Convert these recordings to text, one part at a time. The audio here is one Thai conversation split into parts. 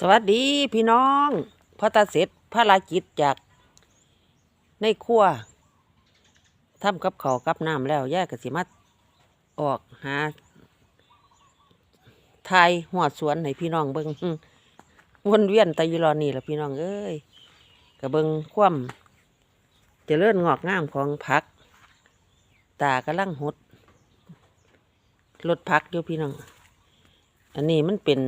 สวัสดีพี่น้องพอตาเสร็จภารกิจจากในครัวทำกับเขาวกับน้ำแล้วย่ายกสิมาออกหาทายหัวสวนให้พี่น้องเบิง วนเวียนแตะยุรอนี่แหละพี่น้องเอ้ยกับเบิงคว่ำเจะเลื่อนงอกงามของผัก ตากำลังหดรถพักอยู่พี่น้อง อันนี้มันเป็น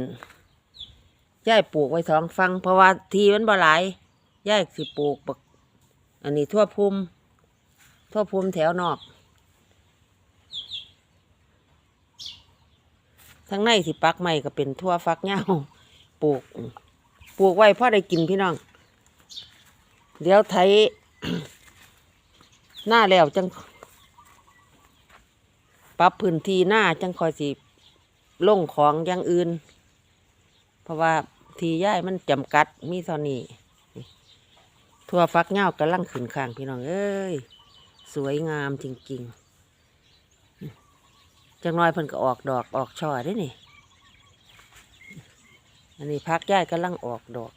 ย่ายปลูกไว้สองฟัง เพราะว่าทีมันบ่หลายย่ายสิปลูกบักอันนี้ทั่วภูมิทั่วภูมิแถวนอกทั้งในสิปักใหม่ก็เป็นทั่วฟักเหย้าปลูก ปลูกไว้พ่อได้กินพี่น้อง เดี๋ยวไถหน้าแล้วจังปรับพื้นที่หน้าจังคอยสิลงของอย่างอื่น เพราะว่า ทีย่ายมันจำกัดมีเท่านี้ทั่วฟักเงากำลังขึ้นข้างพี่น้องเอ้ย สวยงามจริงๆจังน้อยเพิ่นก็ออกดอกออกช่อได้นี่ อันนี้พักย่ายกำลังออกดอก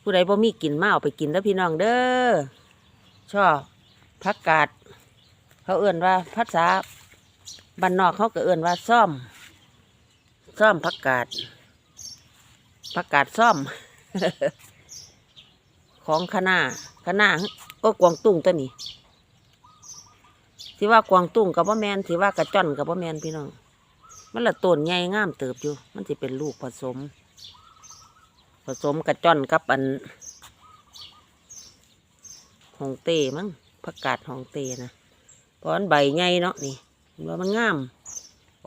ผู้ใดบ่มีกินมาเอาไปกินแล้วพี่น้องเด้อชอบพักกาด เขาเอื่นว่าภาษา บ้านนอกเขาก็เอื่นว่าซ่อม ซ่อมผักกาดผักกาดซ่อม ของคณะคณะก็กวางตุ้งตัวนี้ที่ว่ากวางตุ้งกับว่าแมนที่ว่ากระจ้อนกับว่าแมนพี่น้องมันละต้นใหญ่งามเติบอยู่ มันจะเป็นลูกผสม ผสมกระจ้อนกับอันหองเต้มั้งผักกาดหองเต้นะเพราะมันใบใหญ่เนาะนี่ ว่ามันงาม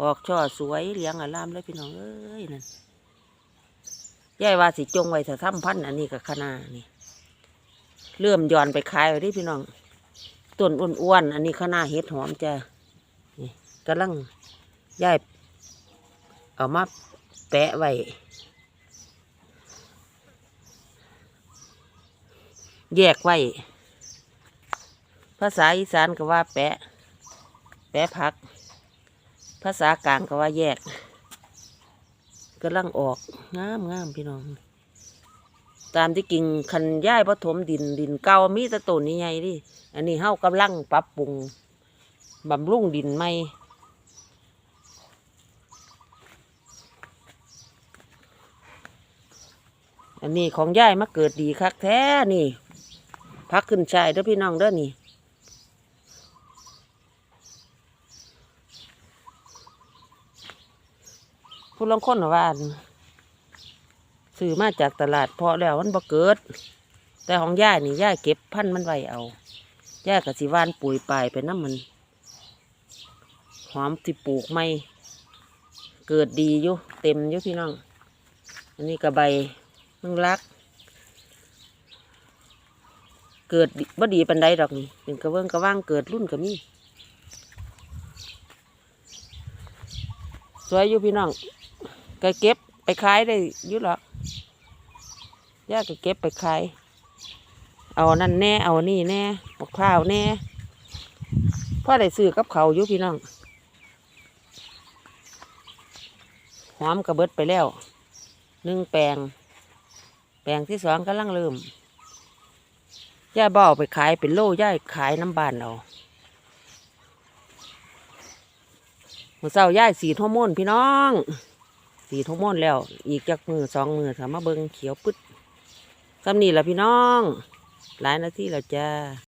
ออกช่อสวยเลี้ยงอารามเลยพี่น้องเอ้ยนั่นยายว่าสิจงไว้ถ้าทำพันธุ์อันนี้กับคณะนี่ เริ่มย้อนไปขายไว้ที่พี่น้องต้นอ้วนๆอันนี้คณะเห็ดหอมจ้ะนี่กำลังยายเอามาแปะไว้แยกไว้ ภาษาอีสานก็ว่าแปะ แปะพัก ภาษากลางก็ว่าแยกกำลังออกงามงามพี่น้อง ตามที่กิ่งคันย่ายผถมดินดินเก่ามีตะต้นนี้ใหญ่ดิอันนี้เฮากำลังปรับปรุงบำรุงดินใหม่อันนี้ของย่ายมาเกิดดีคักแท้นี่พักขึ้นชายเด้อพี่น้องเด้อนี่ ผู้ลางคนว่านซื้อมาจากตลาดเพาะแล้วมันบ่เกิด แต่ของย่านี่ย่าเก็บพันมันไว้เอาย่ากับสิหวานปุ๋ยปลายไปน้ำมัน หอมที่ปลูกไม่เกิดดีอยู่เต็มอยู่พี่น้อง อันนี้กระใบมึงรัก เกิดบ่ดีปันใดดอกนี่เป็นกระเบื้องกระว่างเกิดรุ่นก็มีสวยอยู่พี่น้อง ก็เก็บไปขายได้ยุ่หรอกย่าก็เก็บไปขาย เอานั่นแน่ เอานี่แน่ปกข้าวแน่พ่อได้ซื้อกับเขาอยู่พี่น้อง หอมกระเบิดไปแล้วหนึ่งแปลง แปลงที่สองกำลังเริ่มย่าบ่เอาไปขายเป็นโลย่ายขายน้ำบานเอาเมื่อเช้าย่ายสีทอร์โมนพี่น้อง สีทอร์โมนแล้ว อีกจากมือสองมือสามาเบิงเขียวปึ๊ดซ้ำนี่แหละพี่น้อง หลายนาทีแล้วจ้า